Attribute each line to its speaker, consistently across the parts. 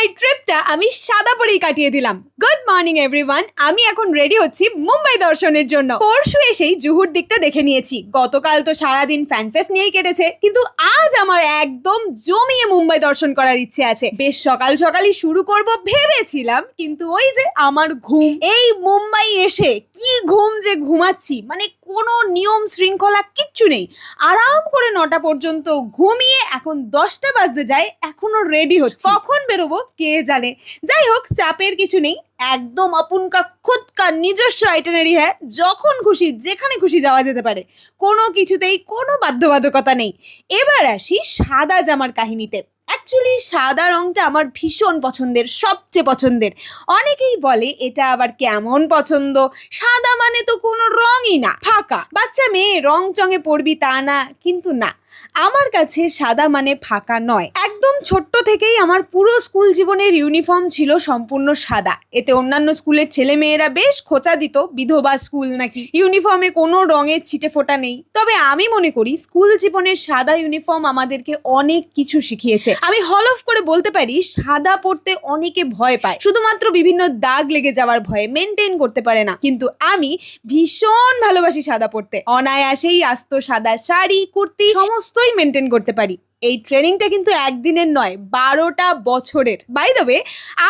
Speaker 1: মুম্বাই ট্রিপটা আমি সাদা পরেই কাটিয়ে দিলাম। গুড মর্নিং এভরিওয়ান আমি এখন রেডি হচ্ছি মুম্বাই দর্শনের জন্য। পরশু এসেই জুহুর দিকটা দেখে নিয়েছি। গতকাল তো সারাদিন ফ্যান ফেস্ট নিয়েই কেটেছে, কিন্তু আজ আমার একদম জমিয়ে মুম্বাই দর্শন করার ইচ্ছে আছে। বেশ সকাল সকালই শুরু করব ভেবেছিলাম, কিন্তু ওই যে আমার ঘুম। এই মুম্বাই এসে কি ঘুম যে ঘুমাচ্ছি মানে কোনো নিয়ম শৃঙ্খলা কিচ্ছু নেই। আরাম করে নটা পর্যন্ত ঘুমিয়ে এখন দশটা বাজতে যায়, এখনও রেডি হচ্ছে। কখন বেরোবো কে জানে? যাই হোক চাপের কিছু নেই। একদম আপনকা খুদকা নিজস্ব আইটেনারি হ্যাঁ যখন খুশি, যেখানে খুশি যাওয়া যেতে পারে। কোনো কিছুতেই কোনো বাধ্যবাধকতা নেই। এবার আসি সাদা জামার কাহিনীতে। অ্যাকচুয়ালি সাদা রংটা আমার ভীষণ পছন্দের, সবচেয়ে পছন্দের। অনেকেই বলে, এটা আবার কেমন পছন্দ? সাদা মানে তো কোনো রঙই না, ফাঁকা। বাচ্চা মেয়ে, রং চঙে পড়বি তা না, কিন্তু না। আমার কাছে সাদা মানে ফাঁকা নয়। একদম ছোট্ট থেকেই আমার পুরো স্কুল জীবনের ইউনিফর্ম ছিল সম্পূর্ণ সাদা। এতে অন্যান্য স্কুলের ছেলে মেয়েরা বেশ খোঁচা দিত, বিধবা স্কুল নাকি। ইউনিফর্মে কোনো রঙের ছিটে ফোটা নেই। তবে আমি মনে করি স্কুল জীবনের সাদা ইউনিফর্ম আমাদেরকে অনেক কিছু শিখিয়েছে। আমি হলফ করে বলতে পারি, সাদা পড়তে অনেকে ভয় পায়। শুধুমাত্র বিভিন্ন দাগ লেগে যাওয়ার ভয়ে মেনটেন করতে পারে না। কিন্তু আমি ভীষণ ভালোবাসি সাদা পড়তে অনায়াসেই আসতো সাদা শাড়ি, কুর্তি সমস্তই মেনটেন করতে পারি। এই ট্রেনিংটা কিন্তু একদিনের নয়, বারোটা বছরের। বাই দ্য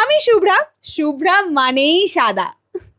Speaker 1: আমি শুভ্রা শুভ্রা মানেই সাদা।